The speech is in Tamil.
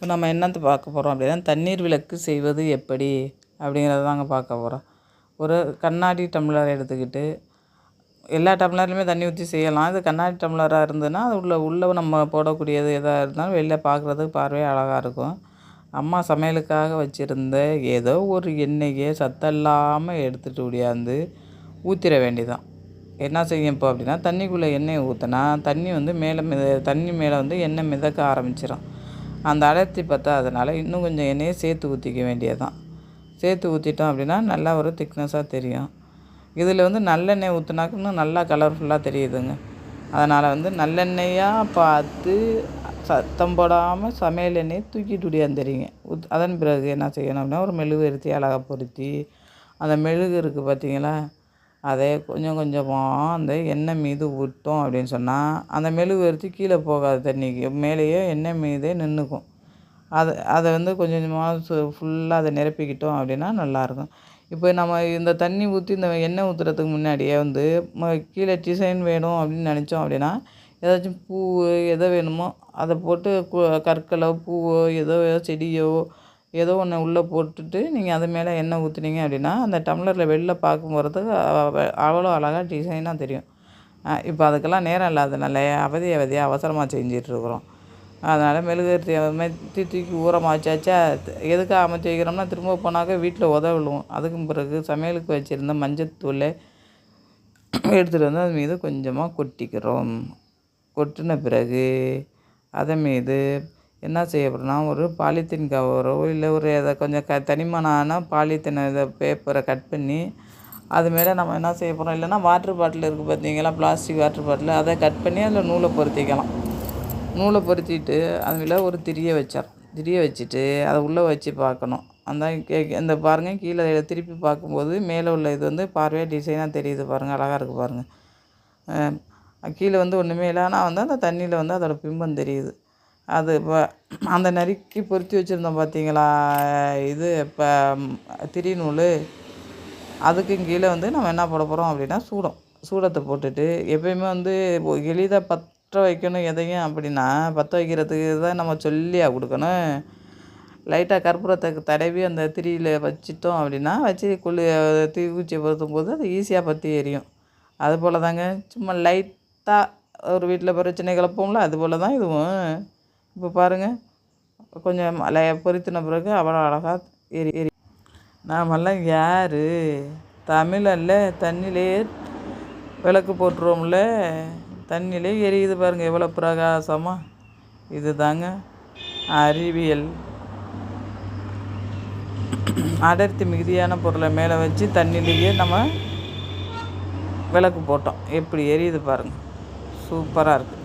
இப்போ நம்ம என்னத்தை பார்க்க போகிறோம் அப்படின்னா தண்ணீர் விளக்கு செய்வது எப்படி அப்படிங்கிறத தாங்க பார்க்க போகிறோம் ஒரு கண்ணாடி டம்ளர் எடுத்துக்கிட்டு எல்லா டம்ளர்லையுமே தண்ணி ஊற்றி செய்யலாம். இது கண்ணாடி டம்ளராக இருந்ததுன்னா அது உள்ள உள்ளே நம்ம போடக்கூடியது எதாக இருந்தாலும் வெளில பார்க்குறதுக்கு பார்வையே அழகாக இருக்கும். அம்மா சமையலுக்காக வச்சுருந்த ஏதோ ஒரு எண்ணெயை சத்தல்லாமல் எடுத்துகிட்டு ஓடியாந்து ஊற்றிட வேண்டிதான். என்ன செய்யும் இப்போ அப்படின்னா தண்ணிக்குள்ளே எண்ணெயை ஊற்றினா தண்ணி வந்து மேலே மித தண்ணி மேலே வந்து எண்ணெய் மிதக்க ஆரம்பிச்சிடும் அந்த அடர்த்தி பத்தாதனால இன்னும் கொஞ்சம் எண்ணெயை சேர்த்து ஊற்றிக்க வேண்டியதுதான். சேர்த்து ஊற்றிட்டோம் அப்படின்னா நல்லா ஒரு திக்னஸாக தெரியும். இதில் வந்து நல்லெண்ணெய் ஊற்றுனாக்க இன்னும் நல்லா கலர்ஃபுல்லாக தெரியுதுங்க. அதனால் வந்து நல்லெண்ணெயாக பார்த்து சத்தம் போடாமல் சமையல் எண்ணெயை தூக்கிட்டு ஓடியாந்துறீங்க ஊத் அதன் பிறகு என்ன செய்யணும் அப்படின்னா ஒரு மெழுகு எடுத்து அழகாக பொருத்தி அந்த மெழுகு இருக்குது பார்த்தீங்களா? அதை கொஞ்சம் கொஞ்சமாக அந்த எண்ணெய் மீது விட்டோம் அப்படின்னு சொன்னால் அந்த மெழுகு மெழுகுவர்த்தி கீழே போகாது தண்ணிக்கு மேலேயே எண்ணெய் மீதே நின்றுக்கும் அதை அதை வந்து கொஞ்சம் கொஞ்சமாக சு ஃபுல்லாக அதை நிரப்பிக்கிட்டோம் அப்படின்னா நல்லாயிருக்கும் இப்போ நம்ம இந்த தண்ணி ஊற்றி இந்த எண்ணெய் ஊற்றுறதுக்கு முன்னாடியே வந்து ம கீழே டிசைன் வேணும் அப்படின்னு நினச்சோம் அப்படின்னா ஏதாச்சும் பூ எதை வேணுமோ அதை போட்டு கற்களோ பூவோ ஏதோ செடியோ ஏதோ ஒன்று உள்ளே போட்டுட்டு நீங்கள் அது மேலே எண்ணெய் ஊற்றுனீங்க அப்படின்னா அந்த டம்ளரில் வெளில பார்க்கும் போகிறதுக்கு அவ்வளோ அழகாக டிசைனாக தெரியும். இப்போ அதுக்கெல்லாம் நேரம் இல்லாதனால அவதி அவதியாக அவசரமாக செஞ்சிட்ருக்குறோம் அதனால் மெழுகுவர்த்தி மாதிரி தூக்கி ஊரமாக வச்சாச்சா எதுக்காக அமைச்சு வைக்கிறோம்னா திரும்ப போனாக்க வீட்டில் உதவிடுவோம் அதுக்கும் பிறகு சமையலுக்கு வச்சுருந்த மஞ்சத்தூள் எடுத்துகிட்டு வந்து அது மீது கொஞ்சமாக கொட்டிக்கிறோம். கொட்டின பிறகு அதன் மீது என்ன செய்ய போகிறோம்னா ஒரு பாலித்தீன் கவரோ இல்லை ஒரு எதை கொஞ்சம் க தனிமனான பாலித்தீன் இதை பேப்பரை கட் பண்ணி அது மேலே நம்ம என்ன செய்ய போகிறோம் இல்லைன்னா வாட்ரு பாட்டில் இருக்குது பார்த்தீங்களா? பிளாஸ்டிக் வாட்ரு பாட்டில் அதை கட் பண்ணி அதில் நூலை பொருத்திக்கலாம். நூலை பொருத்திட்டு அதில் ஒரு திரியை வச்சிடறோம். திரியை வச்சுட்டு அதை உள்ளே வச்சு பார்க்கணும். அந்த கே இந்த பாருங்கள் கீழே திருப்பி பார்க்கும்போது மேலே உள்ள இது வந்து பார்வையாக டிசைனாக தெரியுது பாருங்கள் அழகாக இருக்குது பாருங்கள் கீழே வந்து ஒன்றுமே இல்லை. ஆனால் வந்து அந்த தண்ணியில் வந்து அதோடய பிம்பம் தெரியுது. அது இப்போ அந்த நறுக்கி பொருத்தி வச்சுருந்தோம் பார்த்தீங்களா இது இப்போ திரி நூல். அதுக்கும் கீழே வந்து நம்ம என்ன போட போகிறோம் அப்படின்னா சூடம். சூடத்தை போட்டுட்டு எப்பயுமே வந்து எளிதாக பற்ற வைக்கணும் எதையும் அப்படின்னா பற்ற வைக்கிறதுக்கு தான் நம்ம சொல்லியாக கொடுக்கணும். லைட்டாக கற்பூரத்தை தடவி அந்த திரியில் வச்சிட்டோம் அப்படின்னா வச்சு குளி தீக்குச்சியை பொருத்தும் போது அது ஈஸியாக பற்றி எரியும். அது போல் தாங்க சும்மா லைட்டாக ஒரு வீட்டில் பிரச்சனை கிளப்போம்ல அது போல் தான் இதுவும். இப்போ பாருங்கள் கொஞ்சம் மலையை பொறித்தின பிறகு அவ்வளோ அழகாக எரி எரி நாமெல்லாம் யார்? தமிழல்ல தண்ணியிலே விளக்கு போட்டுருவோம்ல. தண்ணியிலே எரியுது பாருங்கள் எவ்வளோ பிரகாசமாக இது தாங்க அறிவியல். அடர்த்தி மிகுதியான பொருளை மேலே வச்சு தண்ணியிலேயே நம்ம விளக்கு போட்டோம். எப்படி எரியுது பாருங்கள் சூப்பராக இருக்குது